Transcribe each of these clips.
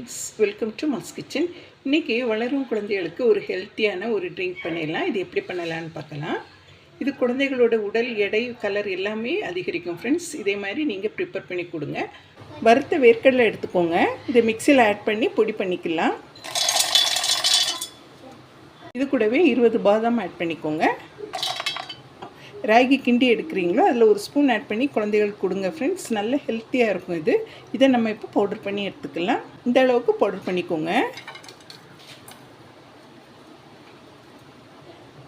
Kids welcome to mass kitchen இன்றைக்கி வளரும் குழந்தைகளுக்கு ஒரு ஹெல்த்தியான ஒரு ட்ரிங்க் பண்ணிடலாம். இது எப்படி பண்ணலான்னு பார்க்கலாம். இது குழந்தைகளோட உடல் எடை கலர் எல்லாமே அதிகரிக்கும் ஃப்ரெண்ட்ஸ் இதே மாதிரி நீங்கள் ப்ரிப்பேர் பண்ணி கொடுங்க. வறுத்த வேர்க்கடலை எடுத்துக்கோங்க. இதை மிக்சியில் ஆட் பண்ணி பொடி பண்ணிக்கலாம். இது கூடவே இருபது பாதாம் ஆட் பண்ணிக்கோங்க. ராகி கிண்டி எடுக்கிறீங்களோ அதில் ஒரு ஸ்பூன் ஆட் பண்ணி குழந்தைகளுக்கு கொடுங்க ஃப்ரெண்ட்ஸ் நல்ல ஹெல்த்தியாக இருக்கும் இது. இதை நம்ம இப்போ பவுடர் பண்ணி எடுத்துக்கலாம். இந்த அளவுக்கு பவுடர் பண்ணிக்கோங்க.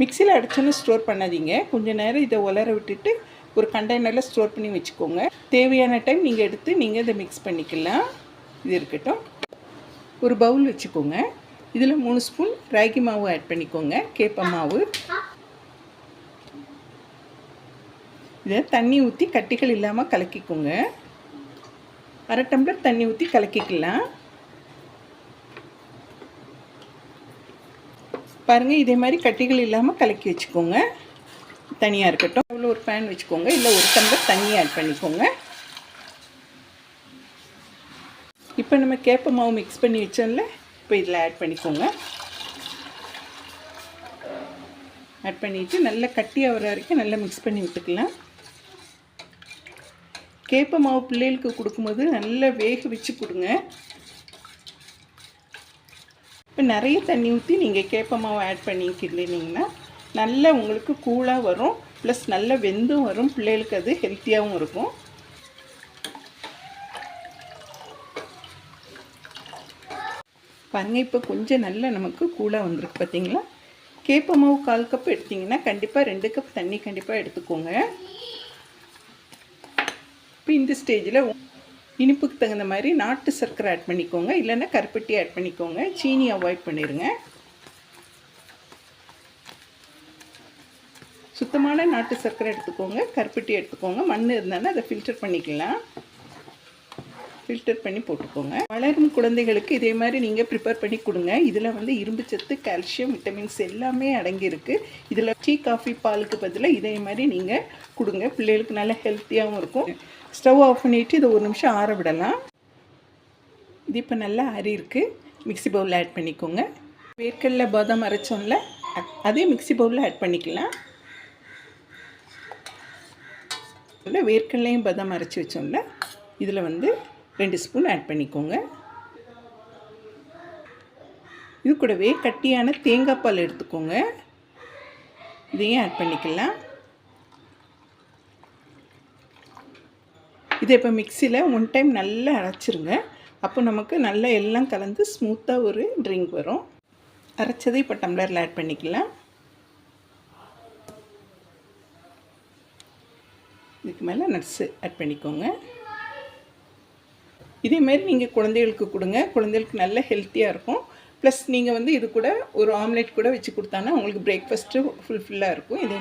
மிக்சியில் அடிச்சோன்னு ஸ்டோர் பண்ணாதீங்க. கொஞ்சம் நேரம் இதை உலர விட்டுட்டு ஒரு கண்டெய்னரில் ஸ்டோர் பண்ணி வச்சுக்கோங்க. தேவையான டைம் நீங்கள் எடுத்து நீங்கள் இதை மிக்ஸ் பண்ணிக்கலாம். இது இருக்கட்டும். ஒரு பவுல் வச்சுக்கோங்க. இதில் மூணு ஸ்பூன் ராகி மாவு ஆட் பண்ணிக்கோங்க. கேப்ப மாவு. இதை தண்ணி ஊற்றி கட்டிகள் இல்லாமல் கலக்கிக்கோங்க. அரை டம்ளர் தண்ணி ஊற்றி கலக்கிக்கலாம். பாருங்கள் இதே மாதிரி கட்டிகள் இல்லாமல் கலக்கி வச்சுக்கோங்க. தனியாக இருக்கட்டும். அவ்வளோ ஒரு பேன் வச்சுக்கோங்க. இல்லை ஒரு டம்ளர் தண்ணி ஆட் பண்ணிக்கோங்க. இப்போ நம்ம கேப்ப மாவு மிக்ஸ் பண்ணி வச்சோம்ல இப்போ இதில் ஆட் பண்ணிக்கோங்க. ஆட் பண்ணிவிட்டு நல்லா கட்டி வர வரைக்கும் நல்லா மிக்ஸ் பண்ணி விட்டுக்கலாம். கேப்ப மாவு பிள்ளைகளுக்கு கொடுக்கும்போது நல்லா வேக வச்சு கொடுங்க. இப்போ நிறைய தண்ணி ஊற்றி நீங்கள் கேப்ப மாவு ஆட் பண்ணி நல்லா உங்களுக்கு கூலாக வரும். ப்ளஸ் நல்ல வெந்தும் வரும். பிள்ளைகளுக்கு அது ஹெல்த்தியாகவும் இருக்கும். பாருங்கள் இப்போ கொஞ்சம் நல்லா நமக்கு கூலாக வந்திருக்கு பார்த்தீங்களா? கேப்ப மாவு கால் கப் எடுத்திங்கன்னா கண்டிப்பாக ரெண்டு கப் தண்ணி கண்டிப்பாக எடுத்துக்கோங்க. இப்போ இந்த ஸ்டேஜில் இனிப்புக்கு தகுந்த மாதிரி நாட்டு சர்க்கரை ஆட் பண்ணிக்கோங்க. இல்லைன்னா கருப்பட்டி ஆட் பண்ணிக்கோங்க. சீனி அவாய்ட் பண்ணிடுங்க சுத்தமான நாட்டு சர்க்கரை எடுத்துக்கோங்க. கருப்பட்டி எடுத்துக்கோங்க. மண் இருந்தாலும் அதை ஃபில்டர் பண்ணிக்கலாம். ஃபில்டர் பண்ணி போட்டுக்கோங்க. வளரும் குழந்தைகளுக்கு இதே மாதிரி நீங்கள் ப்ரிப்பேர் பண்ணி கொடுங்க. இதில் வந்து இரும்பு சத்து கால்சியம் விட்டமின்ஸ் எல்லாமே அடங்கியிருக்கு. இதில் டீ காஃபி பாலுக்கு பதிலாக இதே மாதிரி நீங்கள் கொடுங்க. பிள்ளைகளுக்கு நல்லா ஹெல்த்தியாகவும் இருக்கும். ஸ்டவ் ஆஃப் பண்ணிவிட்டு இதை ஒரு நிமிஷம் ஆற விடலாம். இது இப்போ நல்லா அரி இருக்குது மிக்சி பவுலில் ஆட் பண்ணிக்கோங்க. வேர்க்கடல பாதாம் அரைச்சோம்ல அதே மிக்சி பவுலில் ஆட் பண்ணிக்கலாம். இல்லை வேர்க்கடலையும் பாதாம் அரைச்சி வச்சோம்ல இதில் வந்து ரெண்டு ஸ்பூன் ஆட் பண்ணிக்கோங்க. இது கூடவே கட்டியான தேங்காய் பால் எடுத்துக்கோங்க. இதையும் ஆட் பண்ணிக்கலாம். இதை இப்போ மிக்சியில் ஒன் டைம் நல்லா அரைச்சிருங்க. அப்போ நமக்கு நல்லா எல்லாம் கலந்து ஸ்மூத்தாக ஒரு ட்ரிங்க் வரும். அரைச்சதை இப்போ டம்ளரில் ஆட் பண்ணிக்கலாம். இதுக்கு மேலே நட்ஸு ஆட் பண்ணிக்கோங்க. இதேமாரி நீங்கள் குழந்தைகளுக்கு கொடுங்க. குழந்தைகளுக்கு நல்ல ஹெல்த்தியாக இருக்கும். ப்ளஸ் நீங்கள் வந்து இது கூட ஒரு ஆம்லேட் கூட வச்சு கொடுத்தாங்கன்னா உங்களுக்கு பிரேக்ஃபாஸ்ட்டு ஃபுல்ஃபில்லாக இருக்கும். இதே